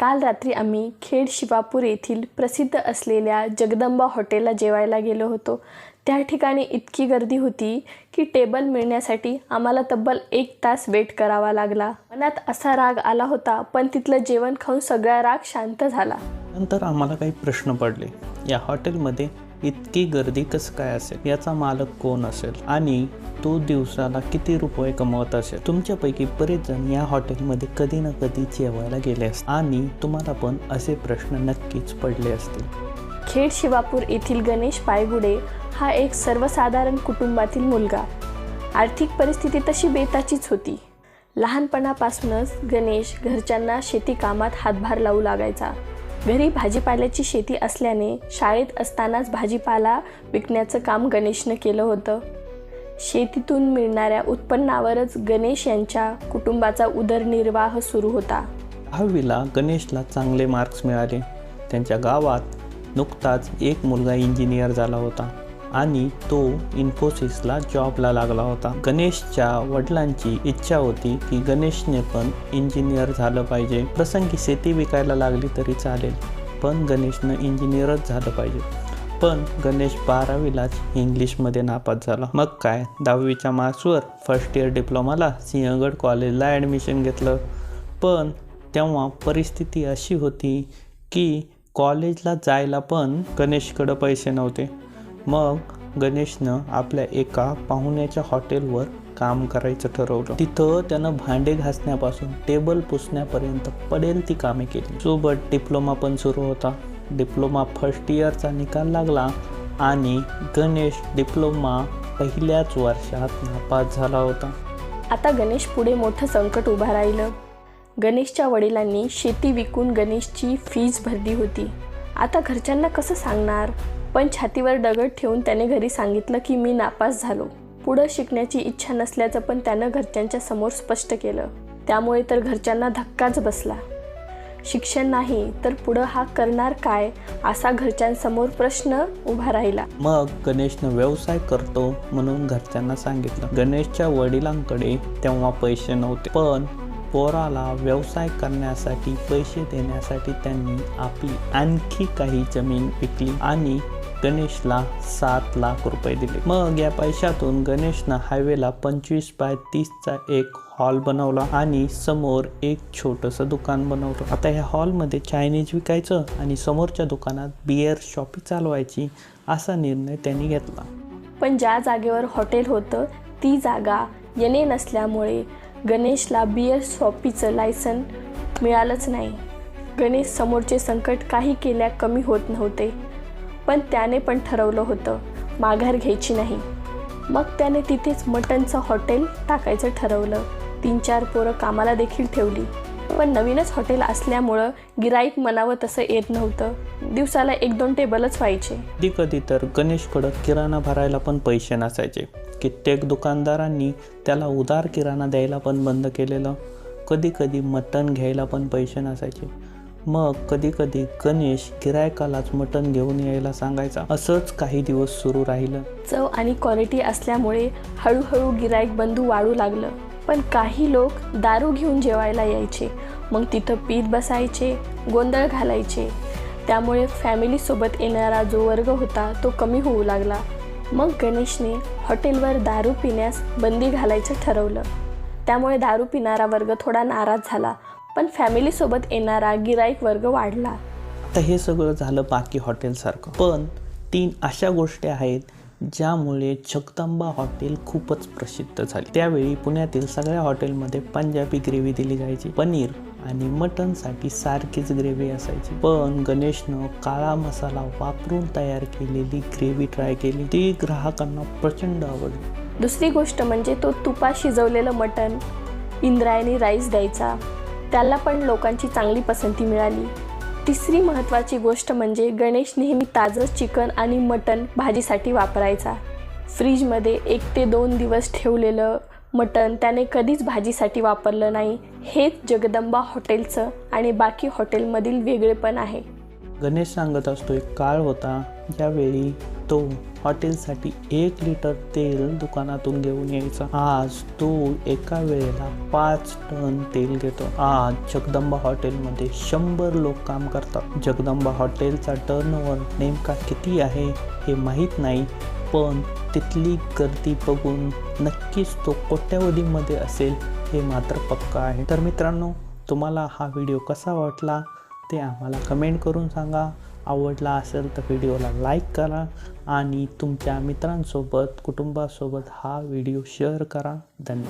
काल रात्री आम्ही खेड शिवापूर येथील प्रसिद्ध असलेल्या जगदंबा हॉटेलला जेवायला गेलो होतो. त्या ठिकाणी इतकी गर्दी होती की टेबल मिळण्यासाठी आम्हाला तब्बल एक तास वेट करावा लागला. मनात असा राग आला होता पण तिथलं जेवण खाऊन सगळा राग शांत झाला. नंतर आम्हाला काही प्रश्न पडले. या हॉटेलमध्ये इतकी गर्दी कसं काय असेल? याचा मालक कोण असेल? आणि तो दिवसाला किती रुपये कमवत असेल? तुमच्यापैकी बरेच जण या हॉटेलमध्ये कधी ना कधी जेवायला गेले असतील. आणि तुम्हाला पण असे प्रश्न नक्कीच पडले असतील. खेड शिवापूर येथील गणेश पायगुडे हा एक सर्वसाधारण कुटुंबातील मुलगा. आर्थिक परिस्थिती तशी बेताचीच होती. लहानपणापासूनच गणेश घरच्यांना शेती कामात हातभार लावू लागायचा. घरी भाजीपाल्याची शेती असल्याने शाळेत असतानाच भाजीपाला विकण्याचं काम गणेशनं केलं होतं. शेतीतून मिळणाऱ्या उत्पन्नावरच गणेश यांच्या कुटुंबाचा उदरनिर्वाह सुरू होता. दहावीला गणेशला चांगले मार्क्स मिळाले. त्यांच्या गावात नुकताच एक मुलगा इंजिनियर झाला होता. आणि तो इन्फोसिसला जॉबला लागला होता. गणेशच्या वडिलांची इच्छा होती की गणेशने पण इंजिनियर झालं पाहिजे. प्रसंगी शेती विकायला लागली तरी चालेल पण गणेशनं इंजिनियरच झालं पाहिजे. पण गणेश बारावीलाच इंग्लिशमध्ये नापास झाला. मग काय? दहावीच्या मार्क्सवर फर्स्ट इयर डिप्लोमाला सिंहगड कॉलेजला ॲडमिशन घेतलं. पण तेव्हा परिस्थिती अशी होती की कॉलेजला जायला पण गणेशकडं पैसे नव्हते. मग गणेशनं आपल्या एका पाहुण्याच्या हॉटेलवर काम करायचं ठरवलं. तिथं त्यानं भांडे घासण्यापासून टेबल पुसण्यापर्यंत पडेल ती कामे केली. सोबत डिप्लोमा पण सुरू होता. डिप्लोमा फर्स्ट इयरचा निकाल लागला आणि गणेश डिप्लोमा पहिल्याच वर्षात नापास झाला होता. आता गणेश पुढे मोठं संकट उभं राहिलं. गणेशच्या वडिलांनी शेती विकून गणेशची फीज भरली होती. आता घरच्यांना कसं सांगणार? पण छातीवर दगड ठेवून त्याने घरी सांगितलं की मी नापास झालो. पुढं शिकण्याची इच्छा नसल्याचं पण त्यानं घरच्यांच्या समोर स्पष्ट केलं. त्यामुळे तर घरच्यांना धक्काच बसला. शिक्षण नाही तर पुढं हा करणार काय? असा घरच्यांसमोर प्रश्न उभा राहिला. मग गणेशनं व्यवसाय करतो म्हणून घरच्यांना सांगितलं. गणेशच्या वडिलांकडे तेव्हा पैसे नव्हते. पण पोराला व्यवसाय करण्यासाठी पैसे देण्यासाठी त्यांनी आपली आणखी काही जमीन विकली आणि गणेशला सात लाख रुपये दिले. मग या पैशातून गणेशनं हायवेला पंचवीस बाय तीसचा एक हॉल बनवला आणि समोर एक छोटंसं दुकान बनवलं. आता ह्या हॉलमध्ये चायनीज विकायचं आणि समोरच्या दुकानात बिअर शॉपी चालवायची असा निर्णय त्यांनी घेतला. पण ज्या जागेवर हॉटेल होतं ती जागा येणे नसल्यामुळे गणेशला बिअर शॉपीचं लायसन मिळालंच नाही. गणेश समोरचे संकट काही केल्या कमी होत नव्हते पण त्याने पण ठरवलं होतं माघार घ्यायची नाही. मग त्याने तिथेच मटनचं हॉटेल टाकायचं ठरवलं. तीन चार पोरं कामाला देखील ठेवली. पण नवीनच हॉटेल असल्यामुळं गिराईक मनावं तसं येत नव्हतं. दिवसाला एक दोन टेबलच व्हायचे. कधी कधी तर गणेशकडं किराणा भरायला पण पैसे नसायचे. कित्येक दुकानदारांनी त्याला उदार किराणा द्यायला पण बंद केलेलं. कधी कधी मटण घ्यायला पण पैसे नसायचे. मग कधी कधी गणेश गिरायकालाच मटण घेऊन यायला सांगायचा. असंच काही दिवस सुरू राहिलं. चव आणि क्वालिटी असल्यामुळे हळूहळू गिराईक बंधू वाढू लागलं. पण काही लोक दारू घेऊन जेवायला यायचे. मग तिथं पीत बसायचे गोंधळ घालायचे. त्यामुळे फॅमिलीसोबत येणारा जो वर्ग होता तो कमी होऊ लागला. मग गणेशने हॉटेलवर दारू पिण्यास बंदी घालायचं ठरवलं. त्यामुळे दारू पिणारा वर्ग थोडा नाराज झाला पण फॅमिलीसोबत येणारा गिराईक वर्ग वाढला. तर हे सगळं झालं बाकी हॉटेलसारखं पण तीन अशा गोष्टी आहेत ज्यामुळे जगदंबा हॉटेल खूपच प्रसिद्ध झाले. त्यावेळी पुण्यातील सगळ्या हॉटेलमध्ये पंजाबी ग्रेव्ही दिली जायची. पनीर आणि मटनसाठी सारखीच ग्रेव्ही असायची. पण गणेशनं काळा मसाला वापरून तयार केलेली ग्रेव्ही ट्राय केली. ती ग्राहकांना प्रचंड आवडली. दुसरी गोष्ट म्हणजे तो तुपा शिजवलेलं मटण इंद्रायणी राईस द्यायचा त्याला पण लोकांची चांगली पसंती मिळाली. तिसरी महत्त्वाची गोष्ट म्हणजे गणेश नेहमी ताजं चिकन आणि मटण भाजीसाठी वापरायचा. फ्रीजमध्ये एक ते दोन दिवस ठेवलेलं मटण त्याने कधीच भाजीसाठी वापरलं नाही. हेच जगदंबा हॉटेलचं आणि बाकी हॉटेलमधील वेगळेपण आहे. गणेश सांगत असतो एक काळ होता ज्यावेळी तो हॉटेलसाठी एक लिटर तेल दुकानातून घेऊन यायचा. आज तो एका वेळेला पाच टन तेल घेतो. आज जगदंबा हॉटेलमध्ये शंभर लोक काम करतात. जगदंबा हॉटेलचा टर्नओव्हर नेमका किती आहे हे माहीत नाही पण तिथली गर्दी बघून नक्कीच तो कोट्यावधीमध्ये असेल हे मात्र पक्का आहे. तर मित्रांनो तुम्हाला हा व्हिडिओ कसा वाटला ते आम्हाला कमेंट करून सांगा. आवडला असेल तर व्हिडिओला लाईक करा आणि तुमच्या मित्रांसोबत कुटुंबासोबत हा व्हिडिओ शेअर करा. धन्यवाद.